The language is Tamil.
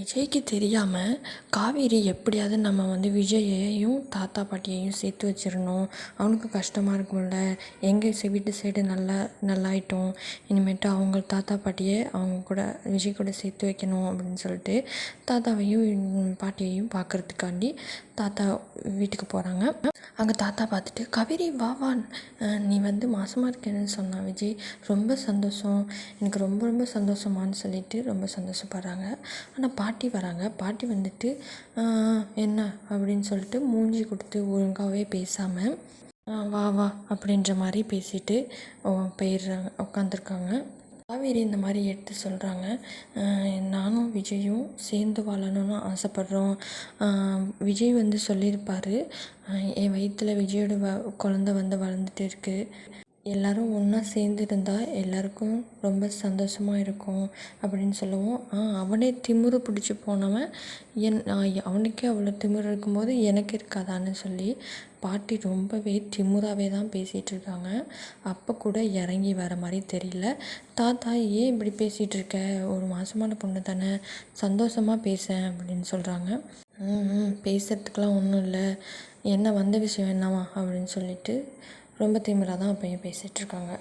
விஜய்க்கு தெரியாமல் காவேரி எப்படியாவது நம்ம வந்து விஜயையும் தாத்தா பாட்டியையும் சேர்த்து வச்சிடணும் அவனுக்கு கஷ்டமாக இருக்கும்ல. எங்கள் வீட்டு சைடு நல்லா நல்லாயிட்டோம். இனிமேட்டு அவங்க தாத்தா பாட்டியை அவங்க கூட விஜய் கூட சேர்த்து வைக்கணும் அப்படின்னு சொல்லிட்டு தாத்தாவையும் பாட்டியையும் பார்க்கறதுக்காண்டி தாத்தா வீட்டுக்கு போகிறாங்க அங்கே தாத்தா பார்த்துட்டு காவேரி வா வா. நீ வந்து மாசமாக இருக்கேன்னு சொன்னான் விஜய் ரொம்ப சந்தோஷம். எனக்கு ரொம்ப ரொம்ப சந்தோஷமான்னு சொல்லிட்டு ரொம்ப சந்தோஷப்படுறாங்க. ஆனால் பாட்டி வராங்க. பாட்டி வந்துட்டு என்ன? அப்படின்னு சொல்லிட்டு மூஞ்சி கொடுத்து ஒழுங்காகவே பேசாமல் வா வா அப்படின்ற மாதிரி பேசிட்டு போயிடுறாங்க உட்காந்துருக்காங்க காவேரி இந்த மாதிரி எடுத்து சொல்கிறாங்க நானும் விஜயும் சேர்ந்து வாழணும்னு ஆசைப்பட்றோம். விஜய் வந்து சொல்லியிருப்பார் என் வயிற்றில் விஜயோட வ குழந்த வந்து வளர்ந்துட்டு இருக்குது எல்லோரும் ஒன்றா சேர்ந்து இருந்தால் எல்லாருக்கும் ரொம்ப சந்தோஷமாக இருக்கும் அப்படின்னு சொல்லுவோம். ஆ அவனே திமிரு பிடிச்சி போனவன். என் அவனுக்கே அவ்வளோ திமிரு இருக்கும்போது எனக்கு இருக்காதான்னு சொல்லி பாட்டி ரொம்பவே திமிராவே தான் பேசிகிட்டு இருக்காங்க. அப்போ கூட இறங்கி வர மாதிரி தெரியல. தாத்தா ஏன் இப்படி பேசிகிட்டு இருக்க? ஒரு மாதமான பொண்ணு தானே. சந்தோஷமாக பேசேன் அப்படின்னு சொல்கிறாங்க ம் ம் பேசுகிறதுக்கெலாம் ஒன்றும் இல்லை. என்ன வந்த விஷயம் என்னவா அப்படின்னு சொல்லிட்டு ரொம்ப திமிராக தான் அப்பயும் பேசிகிட்ருக்காங்க